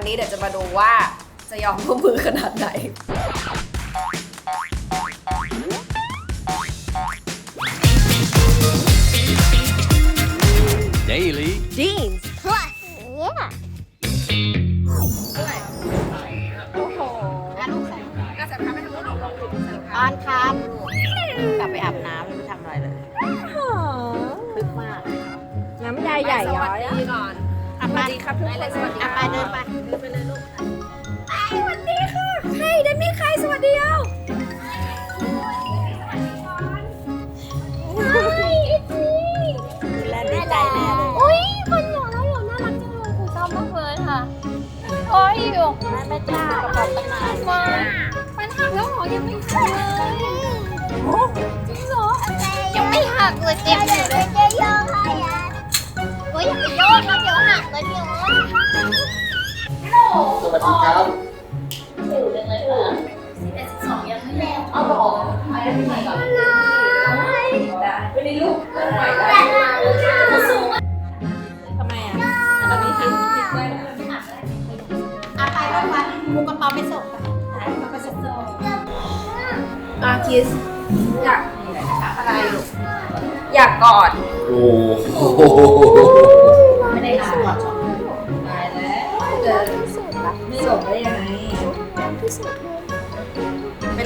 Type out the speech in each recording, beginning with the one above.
วันนี้เดี๋ยวจะมาดูว่าจะยอมร่วมมือขนาดไหน Daily. Jeans. Plus. Yeah. โอ้โหก็จะทำให้ทั้งหมดลงลงออนครับกลับไปอาบน้ำไม่ทำอะไรเลยคึกมาก น้ำยายใหญ่สย้วัอสยดีก่อนสวัส ดีครับทุกคนสวัสดีไปเดินไปเดินไปเลยลูกสวัสดีค่ะใครได้มีใครสวัสดีเอาดูแลดีใจแน่เลยอุ้ยคนหยอแล้วหยอน่ารักจังเลยคุณชอบมากเลยค่ะโอ้ยอยู่แม่จ้ากระเป๋าตั้งนานมามันหักแล้วหรอยังไม่หักเลยจริงเหรอยังไม่หักเลยเต็มอยู่เลย ดี๋ยวหักเลยเดี๋ยวสวัสดีครับทำไมอะตอนนี้หักผิดด้วยอะไปรถไฟมูกระเป๋าไปส่งไปไปส่งอาคิสอยากอะไรลูกอยากกอดโอ้โห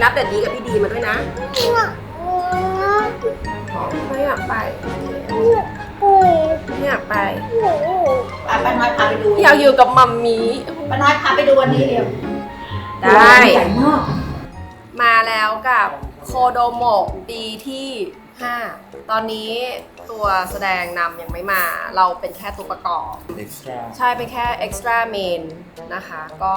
รับเด็ดดีกับพี่ดีมาด้วยนะไม่อยากไปไม่อยากไปอะป้าน้อยพาไปดูอยากอยู่กับมัมมี่ป้าน้อยพาไปดูวันนี้เดียวได้ใหญ่มากมาแล้วกับโคโดโมะดีที่ 5 ตอนนี้ตัวแสดงนำยังไม่มาเราเป็นแค่ตัวประกอบ ใช่เป็นแค่ extra main นะคะ ก็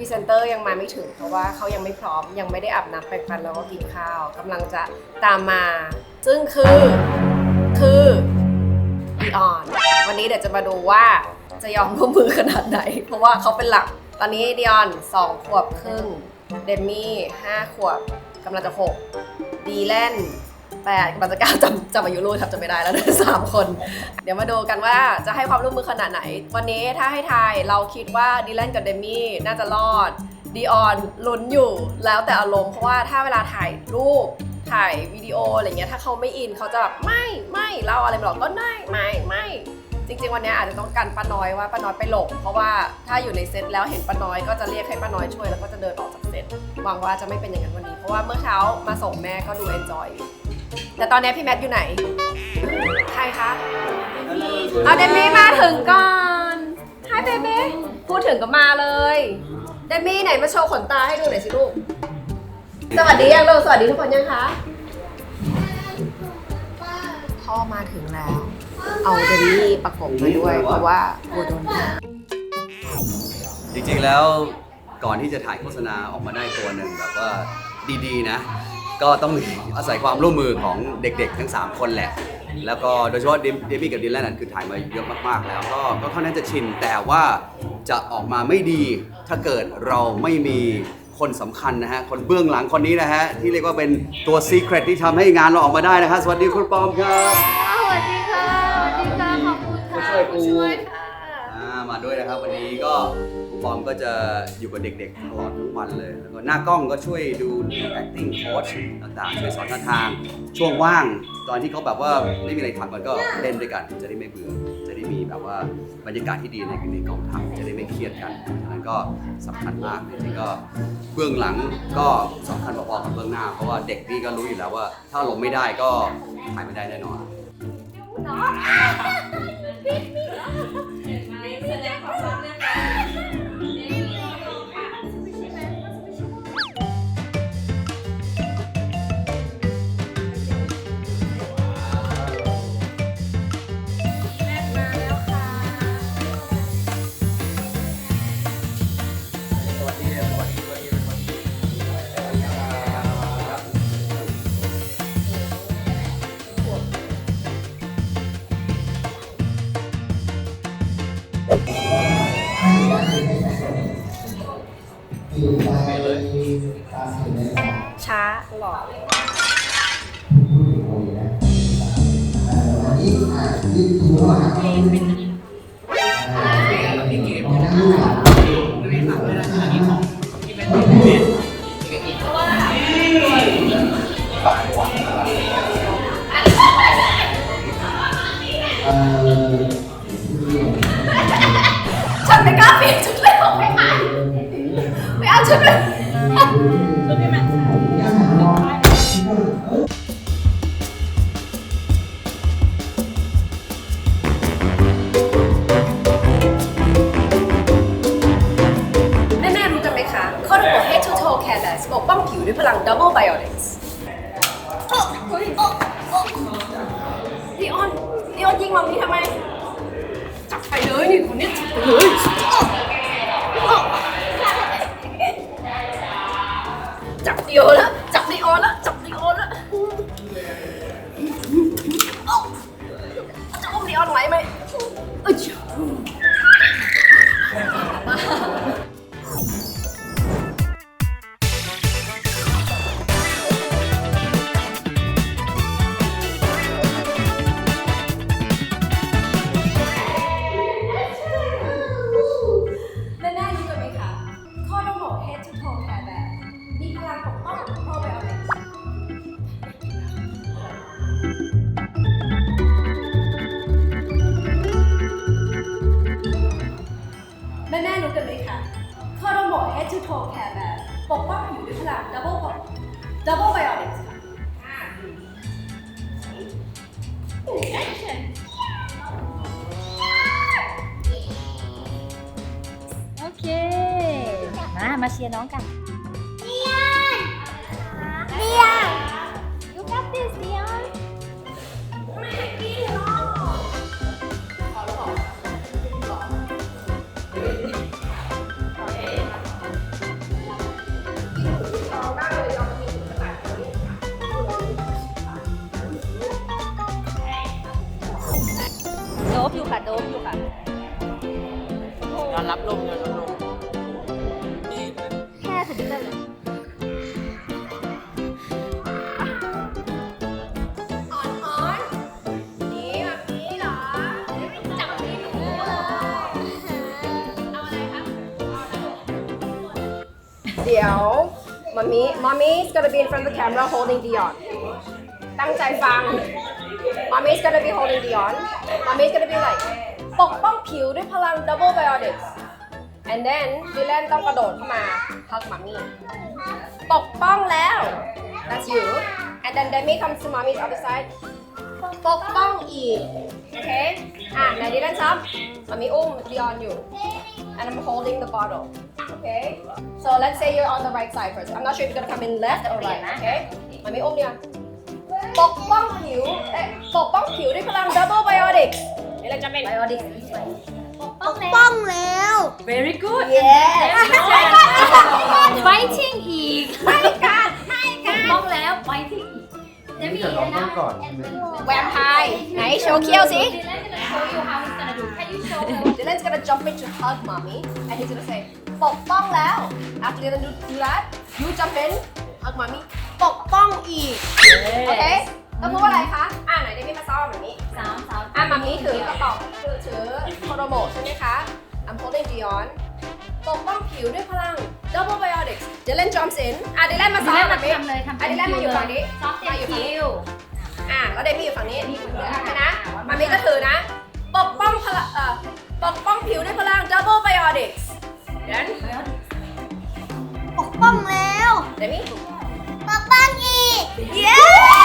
รีเซนเตอร์ยังมาไม่ถึง เพราะว่าเขายังไม่พร้อมยังไม่ได้อาบน้ำแปรงฟันแล้วก็กินข้าวกำลังจะตามมา ซึ่งคือคือดีออนวันนี้เดี๋ยวจะมาดูว่าจะยอมร่วมมือขนาดไหน เพราะว่าเขาเป็นหลักตอนนี้ดีออน2ขวบครึ่งเดมี่5ขวบกำลังจะ6ดีแลน แปดกำลังจะก้าจำจำอายุลูกทับจะไม่ได้แล้วนะสามคน เดี๋ยวมาดูกันว่าจะให้ความร่วมมือขนาดไหน วันนี้ถ้าให้ทายเราคิดว่าดีแลนกับเดมี่น่าจะรอดดีออนลุ้นอยู่แล้วแต่อารมณ์เพราะว่าถ้าเวลาถ่ายรูปถ่ายวิดีโออะไรเงี้ยถ้าเขาไม่อินเขาจะแบบไม่ไม่เราอะไรไม่หรอกก็ไม่ไม่ไม่จริงๆ วันนี้อาจจะต้องการป้าน้อยว่าป้าน้อยไปหลบเพราะว่าถ้าอยู่ในเซตแล้วเห็นป้าน้อยก็จะเรียกให้ป้าน้อยช่วยแล้วก็จะเดินออกจากเซตหวังว่าจะไม่เป็นอย่างนั้นวันนี้ เพราะว่าเมื่อเช้ามาส่งแม่ก็ดูเอนจอยอยู่ แต่ตอนนี้พี่แมทอยู่ไหน ใครคะ เอาเดมี่มาถึงก่อนฮายเบเบ้พูดถึงก็มาเลย เดมี่ไหนมาโชว์ขนตาให้ดูหน่อยสิลูก สวัสดียังลูกสวัสดีทุกคนยังคะ พ่อมาถึงแล้ว เอาเดมี่ประกบมาด้วย เพราะว่ากลัวโดนด่าจริงๆแล้วก่อนที่จะถ่ายโฆษณาออกมาได้ตัวหนึ่งแบบว่าดีๆนะ ก็ต้องอาศัยความร่วมมือของเด็กๆ ทั้ง 3 คนแหละ แล้วก็โดยเฉพาะเดเดมี่กับดิแลนนั่นคือถ่ายมาเยอะมากๆ แล้ว ก็ก็ค่อนข้างจะชิน แต่ว่าจะออกมาไม่ดีถ้าเกิดเราไม่มีคนสำคัญนะฮะ คนเบื้องหลังคนนี้นะฮะ ที่เรียกว่าเป็นตัวซีเครตที่ทำให้งานเราออกมาได้นะฮะสวัสดีคุณปอมครับสวัสดีค่ะ สวัสดีค่ะ ขอบคุณค่ะผู้ช่วยครูผู้ช่วยค่ะ อ่ามาด้วยนะครับวันนี้ก็ ปอมก็จะอยู่กับเด็กๆตลอดทั้งวันเลย แล้วก็หน้ากล้องก็ช่วยดู acting coach ต่างๆ ช่วยสอนท่าทาง ช่วงว่างตอนที่เขาแบบว่าไม่มีอะไรทำกันก็เล่นด้วยกัน จะได้ไม่เบื่อ จะได้มีแบบว่าบรรยากาศที่ดีในในกองถ่ายจะได้ไม่เครียดกันฉะนั้นก็สำคัญมากจริงๆก็เบื้องหลังก็สำคัญพอๆกับเบื้องหน้า เพราะว่าเด็กนี่ก็รู้อยู่แล้วว่า ถ้าลงไม่ได้ก็ถ่ายไม่ได้แน่นอนช้าะนี่ คือว่าเอ่อฉันไม่กล้าเปลี่ยนชุดเลยออกไปไหนไม่เอาชุดเลย แจับลี to toe care bag ปกป้องผิวด้วยพลัง double double biotics ค่ะโอเค มา มาเชียร์น้องกัน บอยู่ค่ะโดบอยู่ค่ะยอนรับลมยอนรับลมแค่ถึงเลยเหรอจับนี่หนูเลยเอาอะไรคะเดี๋ยวมามีมามี is gonna be in front of the camera holding Dion ตั้งใจฟัง Mommy is gonna be holding Dion Mommy is gonna be like ปกป้องผิวด้วยพลัง double biotics and then Dylan ต้องกระโดดเข้ามา hug mommy ปกป้องแล้ว that's you and then Demi comes to mommy's other side ปกป้องอีก โอเค อะไหนดิลันซับมามีอุ้มลีออนอยู่ and I'm holding the bottle okay so let's say you're on the right side first I'm not sure if you're gonna come in left or right okay มามีอุ้มเนี่ย ปกป้องผิวเอ๊ะปกป้องผิวด้วยพลัง double biotics นี่เราจะเป็น biotics ปกป้องแล้ว Very good yes fighting อีกไม่กันไม่กันต้องแล้ว fighting อีกจะมีจะลองต้นก่อนใช่ไหมแวมไพร์ไหนโชว์เคี้ยวสิ show you how he's gonna do can you show Dylan's gonna jump in to hug mommy and he's gonna say ปกป้องแล้ว after Dylan do, do that you jump in hug mommy ปกป้องอีก โอเคต้องพูดว่าอะไรคะ อ่าไหนเดี๋ยวพี่มาซ้อมแบบนี้ สามสามอะมามีถือกระป๋องถือถือโคโรโมใช่ไหมคะ I'm holding Dion ปกป้องผิวด้วยพลัง double biotics Dylan jumps in อะ Dylan มาซ้อมแบบนี้ ทำเลยทำอะ Dylan มาอยู่ฝั่งนี้ ซอฟต์เต็มคิวอะแล้วเดมี่อยู่ฝั่งนี้นี่เหมือนกันนะ มามีก็ถือนะ ปกป้องพลังเอ่อปกป้องผิวด้วยพลัง double biotics เดนปกป้องแล้วเดมี่ ปกป้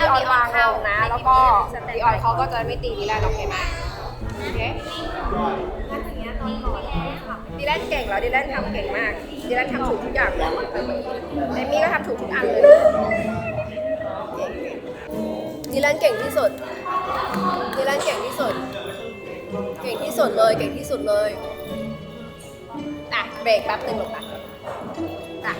ดี๋ยวมันมีเอาเดี๋ดียวอเอาอนวางลงนะให้แล้วก็พี่เมย์ดีออนเขาก็จะไม่ตีดีแลนโอเคไหมโอเคดีแลนเก่งแล้วดีแลนทำเก่งมากดีแลนทำถูกทุกอย่างเลยเอมี่ก็ทำถูกทุกอันเลยดีแลนเก่งที่สุดดีแลนเก่งที่สุด เก่งที่สุดเลย เก่งที่สุดเลยอะเบรกแป๊บหนึงลงไปอะ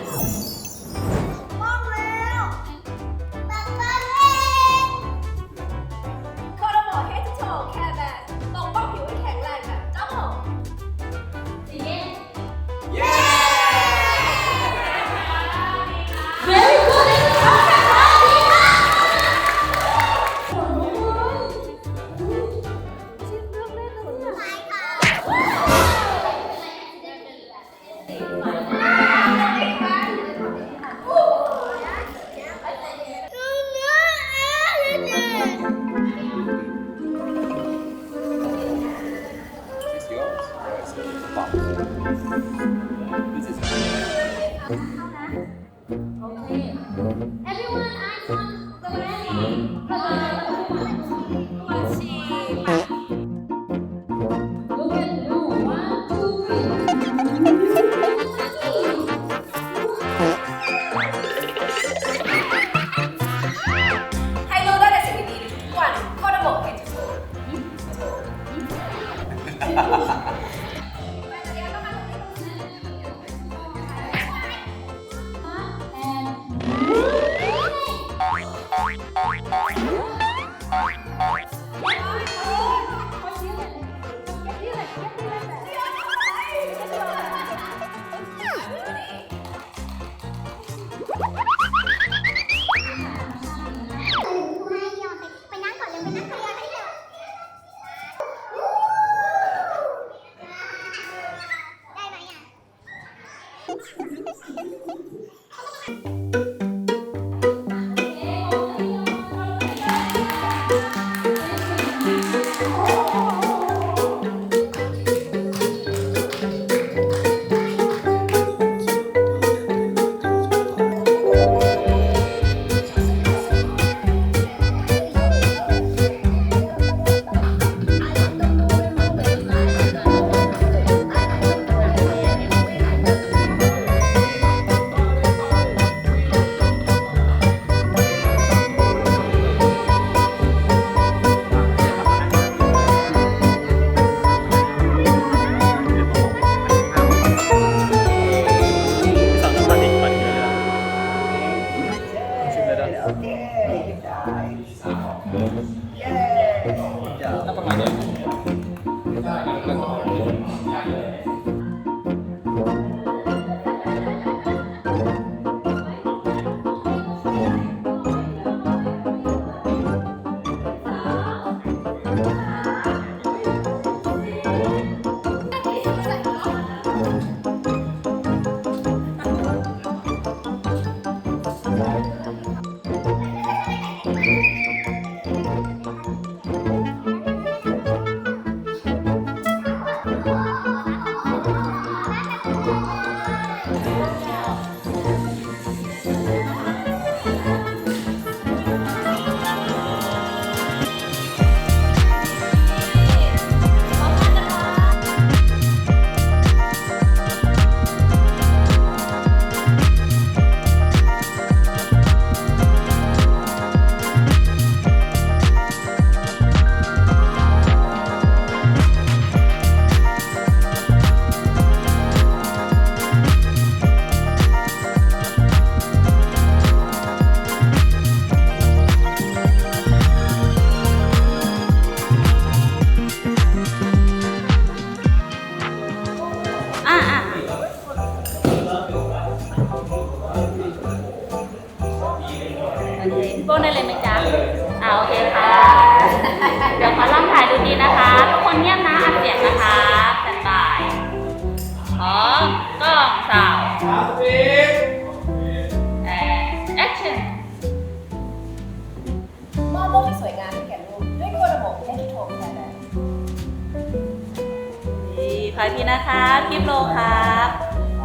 คลิปโลครับ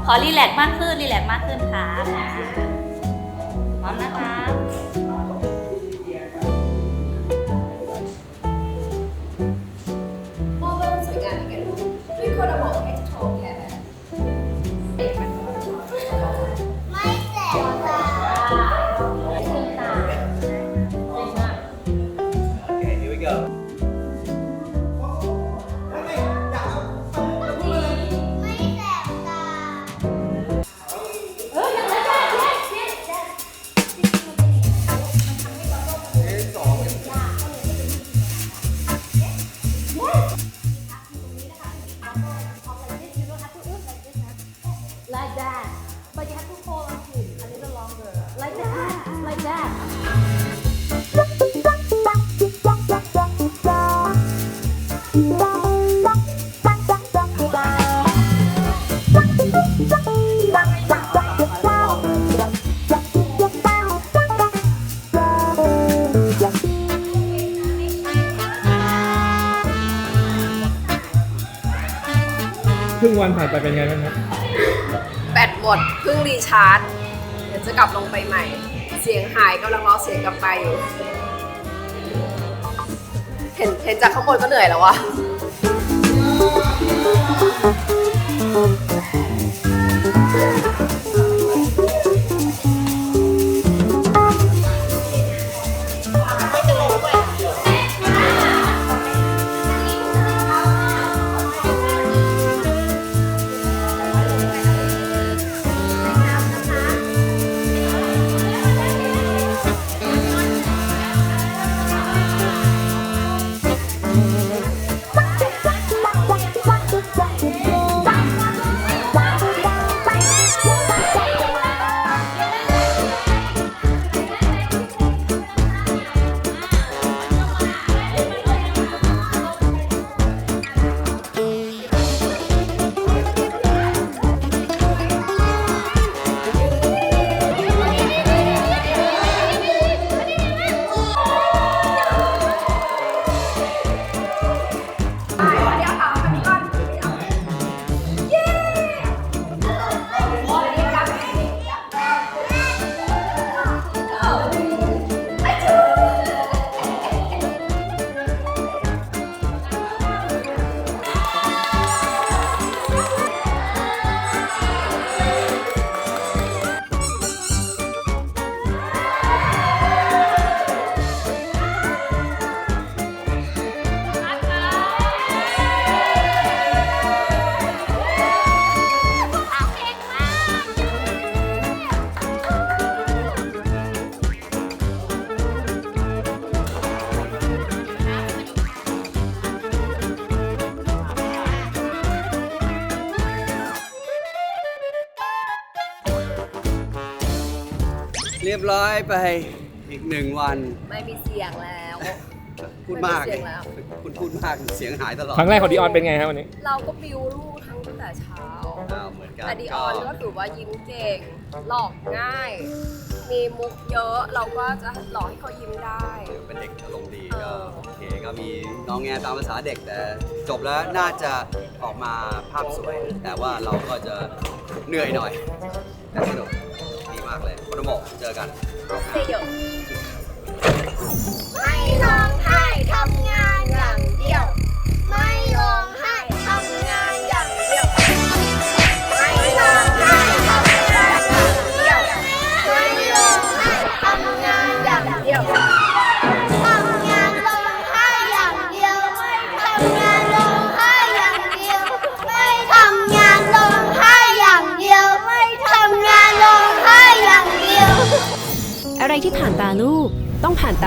ขอรีแลกซ์มากขึ้นรีแลกซ์มากขึ้นครับ ครึ่งวันผ่านไปเป็นไงบ้างครับแบตหมดเพิ่งรีชาร์จ เดี๋ยวจะกลับลงไปใหม่ เสียงหายกำลังรอเสียงกลับไปอยู่ เห็นเห็นจากข้างบนก็เหนื่อยแล้ววะ ไปอีกหนึ่งวัน ไม่มีเสียงแล้วพูดมากไม่มีเสียงแล้ว คุณพูดมากเสียงหายตลอดครั้งแรกของดีออนเป็นไงครับวันนี้เราก็บิวลูกทั้งตั้งแต่เช้า อ้าวเหมือนกันแต่ดีออนก็ถือว่ายิ้มเก่ง หลอกง่าย มีมุกเยอะเราก็จะหลอกให้เขายิ้มได้ เป็นเด็กอารมณ์ดีเอก็อโอเคก็มีน้องแงตามภาษาเด็กแต่จบแล้วน่าจะออกมาภาพสวย แต่ว่าเราก็จะเหนื่อยหน่อยแต่สนุกดีมากเลยโคโนโมะเจอกัน เซโยไม่ร้องไห้ทำงานอย่างเดียว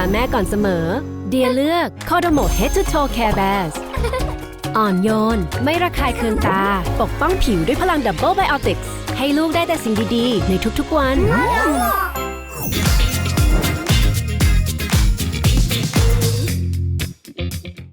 าแม่ก่อนเสมอ เดียเลือก c o d o m o Head to Toe Care Bears อ่อนโยน ไม่ระคายเคืองตา ปกป้องผิวด้วยพลังดับเบิลไบโอติกส์ให้ลูกได้แต่สิ่งดี ๆ ในทุกๆวัน